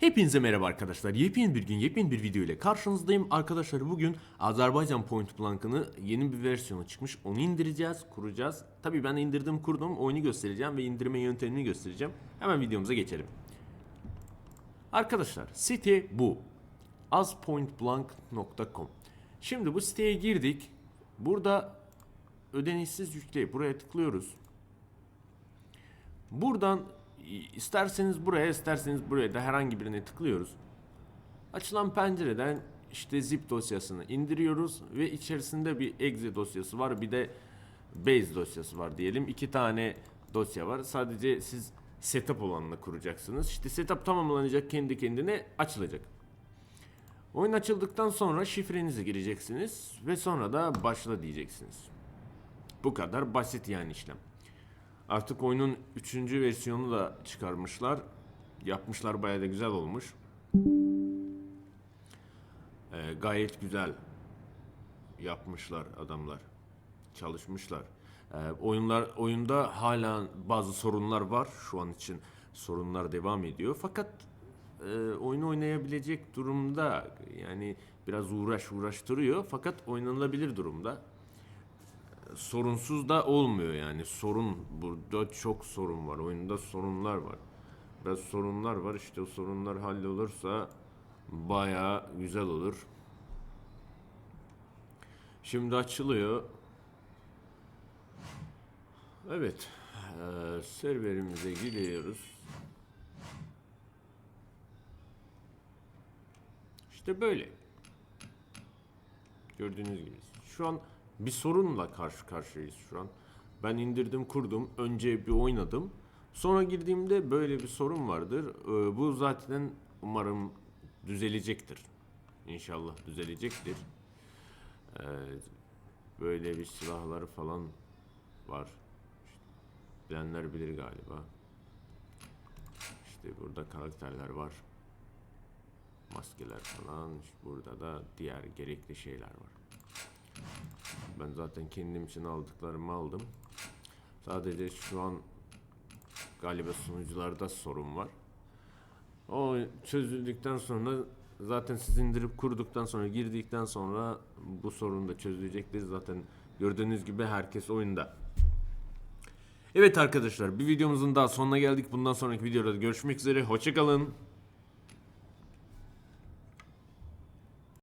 Hepinize merhaba arkadaşlar. Yepyeni bir gün, yepyeni bir video ile karşınızdayım. Arkadaşlar bugün Azerbaycan Point Blank'ını yeni bir versiyonu çıkmış. Onu indireceğiz, kuracağız. Tabii ben indirdim, kurdum. Oyunu göstereceğim ve indirme yöntemini göstereceğim. Hemen videomuza geçelim. Arkadaşlar site bu. azpointblank.com Şimdi bu siteye girdik. Burada ödenişsiz yükle. Buraya tıklıyoruz. Buradan isterseniz buraya isterseniz buraya da herhangi birine tıklıyoruz. Açılan pencereden işte zip dosyasını indiriyoruz ve içerisinde bir exe dosyası var bir de base dosyası var diyelim. İki tane dosya var. Sadece siz setup olanını kuracaksınız. İşte setup tamamlanacak kendi kendine açılacak. Oyun açıldıktan sonra şifrenizi gireceksiniz ve sonra da başla diyeceksiniz. Bu kadar basit yani işlem. Artık oyunun 3. versiyonu da çıkarmışlar. Yapmışlar bayağı da güzel olmuş. Ee, gayet güzel yapmışlar adamlar. Çalışmışlar. Ee, oyunlar oyunda hala bazı sorunlar var şu an için. Sorunlar devam ediyor. Fakat e, oyunu oynayabilecek durumda yani biraz uğraş uğraştırıyor fakat oynanılabilir durumda sorunsuz da olmuyor yani. Sorun burada çok sorun var. Oyunda sorunlar var. Biraz sorunlar var. İşte o sorunlar hallolursa baya güzel olur. Şimdi açılıyor. Evet. Eee serverimize gidiyoruz. İşte böyle. Gördüğünüz gibi. Şu an bir sorunla karşı karşıyayız şu an. Ben indirdim kurdum. Önce bir oynadım. Sonra girdiğimde böyle bir sorun vardır. Ee, bu zaten umarım düzelecektir. İnşallah düzelecektir. Ee, böyle bir silahları falan var. İşte bilenler bilir galiba. İşte burada karakterler var. Maskeler falan. İşte burada da diğer gerekli şeyler var. Ben zaten kendim için aldıklarımı aldım. Sadece şu an galiba sunucularda sorun var. O çözüldükten sonra zaten siz indirip kurduktan sonra girdikten sonra bu sorun da çözülecektir. Zaten gördüğünüz gibi herkes oyunda. Evet arkadaşlar bir videomuzun daha sonuna geldik. Bundan sonraki videoda görüşmek üzere. Hoşçakalın.